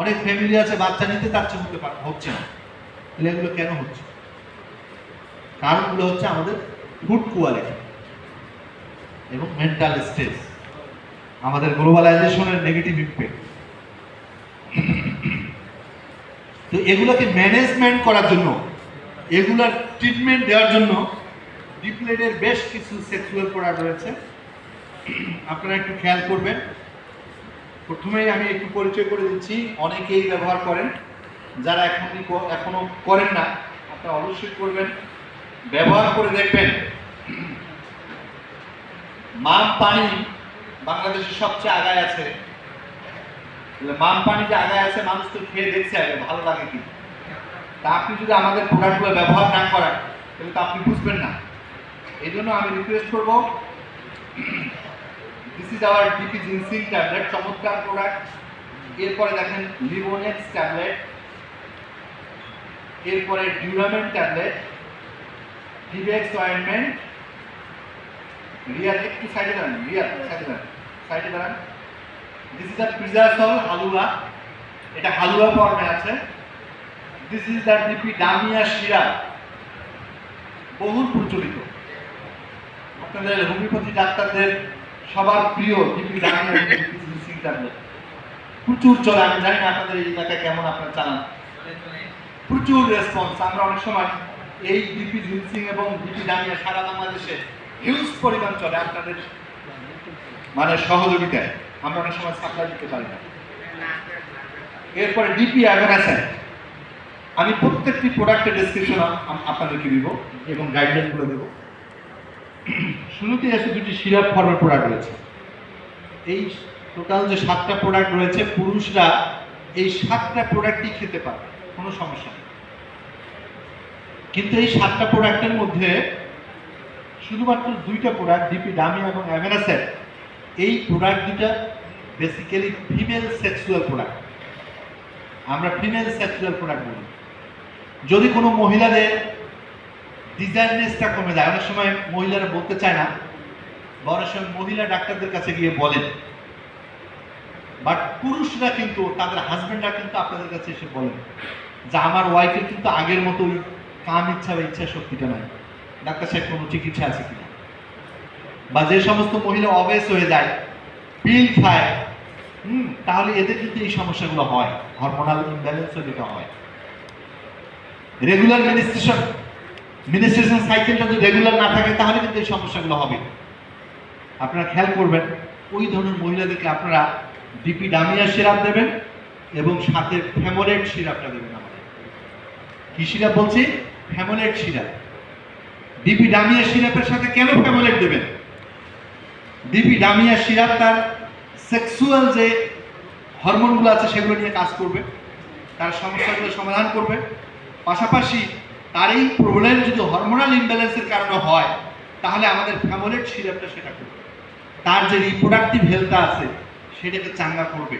অনেক ফ্যামিলি আছে, বাচ্চা নিতে চাচ্ছে হতে হচ্ছে না। তাহলে এগুলো কেন হচ্ছে? কারণগুলো হচ্ছে আমাদের ফুড কোয়ালিটি এবং মেন্টাল স্ট্রেস আমাদের গ্লোবালাইজেশনের নেগেটিভ ইম্প্যাক্ট তো এগুলোকে ম্যানেজমেন্ট করার জন্য, এগুলার ট্রিটমেন্ট দেওয়ার জন্য ডিপ্লেটের বেশ কিছু সেক্সুয়াল প্রোডাক্ট রয়েছে। আপনারা একটু খেয়াল করবেন। প্রথমেই আমি একটু পরিচয় করে দিচ্ছি। অনেকেই ব্যবহার করেন। যারা এখনও করেন না, আপনারা অবশ্যই করবেন। ব্যবহার করে দেখবেন। মাম পানি বাংলাদেশের সবচেয়ে আগায় আছে। মাম পানি যে আগায় আছে, মানুষ তো খেয়ে দেখছে আগে, ভালো লাগে কি? তা আপনি যদি আমাদের প্রোডাক্টগুলো ব্যবহার না করেন, তাহলে তো আপনি বুঝবেন না। এই জন্য আমি রিকোয়েস্ট করব this is our DP ginseng tablet চমৎকার প্রোডাক্ট এরপরে দেখেন লিবোনেক্স ট্যাবলেট এরপরে ডিউরামেন্ট ট্যাবলেট ডিবেক্স অয়েন্টমেন্ট রিয়াল একটু সাইডে দাঁড়ান রিয়াল সাইডে দাঁড়ান সাইডে দাঁড়ান. দিস ইজ দ্য প্রিজাসল হালুয়া এটা হালুয়া ফর্মে আছে. This is the DP damiana শিরা বহুল প্রচলিত। আপনাদের হোমিওপ্যাথি ডাক্তারদের সবার প্রিয় ডিপি ট্যাবলেট প্রচুর চলে, আমি জানি না আপনাদের এই এলাকায় কেমন আপনারা চালান। প্রচুর রেসপন্স আমরা অনেক সময় এই ডিপি জিনসিং এবং ডিপি ডামিয়া সারা বাংলাদেশে হিউজ পরিমাণ চলে, আপনাদের মানে সহযোগিতায়। আমরা অনেক সময় সাপ্লাই দিতে পারি না। এরপরে ডিপি অ্যাভেনাসেন আমি প্রত্যেকটি প্রোডাক্টের ডেসক্রিপশন আপনাদেরকে দিব এবং গাইডলাইনগুলো দেবো। শুরুতে আছে দুটি সিরাপ ফর্মের প্রোডাক্ট রয়েছে। এই টোটাল যে সাতটা প্রোডাক্ট রয়েছে, পুরুষরা এই সাতটা প্রোডাক্টই খেতে পারে কোনো সমস্যা নেই। কিন্তু এই সাতটা প্রোডাক্টের মধ্যে শুধুমাত্র দুইটা প্রোডাক্ট ডিপি ডামি এবং অ্যাভেনাসেট এই প্রোডাক্ট দুটা বেসিক্যালি ফিমেল সেক্সুয়াল প্রোডাক্ট আমরা ফিমেল সেক্সুয়াল প্রোডাক্ট বলি। যদি কোনো মহিলাদের ডিজাইননেসটা কমে যায়। অনেক সময় মহিলারা বলতে চায় না বা অনেক সময় মহিলা ডাক্তারদের কাছে গিয়ে বলেন। বাট পুরুষরা কিন্তু, তাদের হাজবেন্ডরা কিন্তু আপনাদের কাছে এসে বলেন যে, আমার ওয়াইফের কিন্তু আগের মতো ওই কাম ইচ্ছা বা ইচ্ছা শক্তিটা নাই। ডাক্তার সাহেব, কোনো চিকিৎসা আছে কিনা? বা যে সমস্ত মহিলা অবেস হয়ে যায় পিল খায়, হুম, তাহলে এদের কিন্তু এই সমস্যাগুলো হয়। হরমোনাল ইমব্যালেন্সও যেটা হয়। রেগুলার মিনিস্ট্রেশন মিনিস্ট্রেশন সাইকেলটা যদি রেগুলার না থাকে, তাহলে কিন্তু এই সমস্যাগুলো হবে। আপনারা খেয়াল করবেন, ওই ধরনের মহিলাদেরকে আপনারা ডিপি ডামিয়া সিরাপ দেবেন এবং সাথে ফ্যামোলেট সিরাপটা দেবেন আমাদের। কি সিরাপ বলছি? ফ্যামোলেট সিরাপ। ডিপি ডামিয়া সিরাপের সাথে কেন ফ্যামোলেট দেবেন? ডিপি ডামিয়া সিরাপ তার সেক্সুয়াল যে হরমোনগুলো আছে, সেগুলো নিয়ে কাজ করবে। তার সমস্যাগুলো সমাধান করবে। পাশাপাশি তার এই প্রবলেম যদি হরমোনাল ইমব্যালেন্সের কারণে হয়, তাহলে আমাদের ফ্যামোলেট সিরাপটা সেটা করবে। তার যে রিপ্রোডাক্টিভ হেলথ আছে, সেটাকে চাঙ্গা করবে।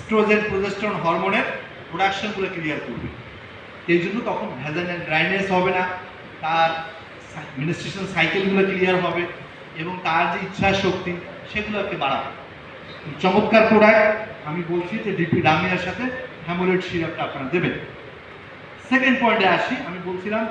স্ট্রোজেন প্রোজেস্ট্রন হরমোনের প্রোডাকশনগুলো ক্লিয়ার করবে। এই জন্য তখন ভ্যাজানাল ড্রাইনেস হবে না, তার মিনিস্ট্রেশন সাইকেলগুলো ক্লিয়ার হবে এবং তার যে ইচ্ছা শক্তি সেগুলোকে বাড়াবে। চমৎকার প্রোডাক্ট আমি বলছি যে ডিপি ডামিয়ার সাথে হ্যামোলেট সিরাপটা আপনারা দেবেন। সেকেন্ড পয়েন্টে আসি আমি বলছিলাম